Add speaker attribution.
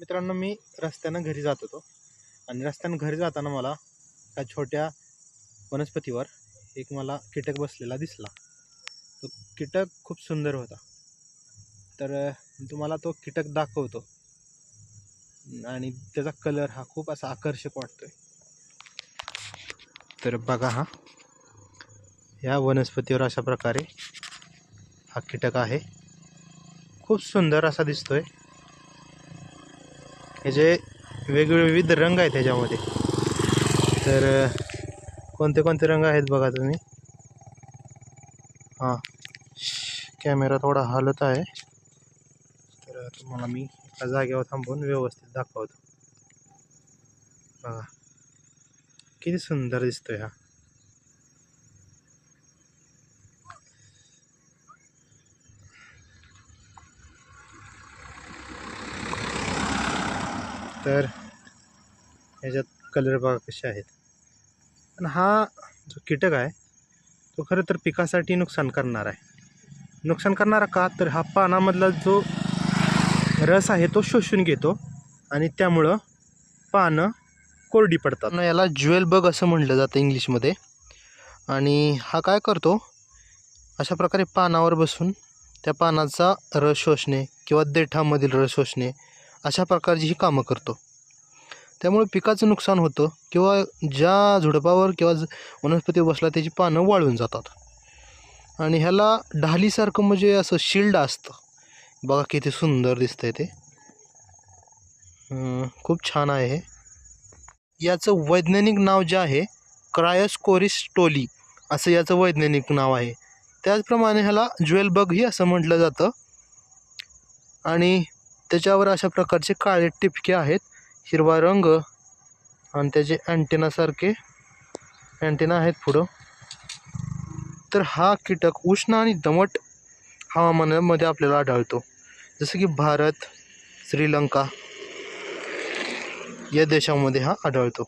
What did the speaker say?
Speaker 1: मित्रांनो मी रस्त्यानं घरी जात होतो. आणि रस्त्यानं घरी जाताना मला त्या छोट्या वनस्पतीवर एक मला कीटक बसलेला दिसला. तो कीटक खूप सुंदर होता. तर तुम्हाला तो कीटक दाखवतो. आणि त्याचा कलर हा खूप असा आकर्षक वाटतोय. तर बघा हा. या वनस्पतीवर अशा प्रकारे हा कीटक आहे. खूप सुंदर असा दिसतोय. ह्याचे वेगवेगळे विविध रंग आहेत ह्याच्यामध्ये तर कोणते कोणते रंग आहेत बघा तुम्ही? हां. कॅमेरा थोडा हलत आहे. तर तुम्हाला मी एका जागेवर थांबून व्यवस्थित दाखवतो. बघा. किती सुंदर दिसतोय हा. तर ह्याच्यात कलर बघा कसे आहेत. पण हा जो कीटक आहे तो खरं तर पिकासाठी नुकसान करणार आहे. नुकसान करणारा का? तर हा पानामधला जो रस आहे तो शोषून घेतो आणि त्यामुळं पानं कोरडी पडतात. याला ज्वेल बग असं म्हटलं जातं इंग्लिशमध्ये आणि हा काय करतो? अशा प्रकारे पानावर बसून त्या पानाचा रस शोषणे किंवा देठामधील रस शोषणे अशा प्रकारची ही कामं करतो. त्यामुळे पिकाचं नुकसान होतं किंवा ज्या झुडपावर किंवा वनस्पती वनस्पतीवर बसला त्याची पानं वाळून जातात. आणि ह्याला ढालीसारखं म्हणजे असं शिल्ड असतं. बघा किती सुंदर दिसतं आहे ते खूप छान आहे. हे याचं वैज्ञानिक नाव जे आहे क्रायोस्कोरिस्टोली असं याचं वैज्ञानिक नाव आहे. त्याचप्रमाणे ह्याला ज्वेलबगही असं म्हटलं जातं. आणि त्याच्यावर अशा प्रकारचे काळे टिपके आहेत. हिरवा रंग आणि त्याचे अँटेनासारखे अँटेना आहेत पुढं. तर हा कीटक उष्ण आणि दमट हवामानामध्ये आपल्याला आढळतो. जसं की भारत श्रीलंका या देशामध्ये हा आढळतो.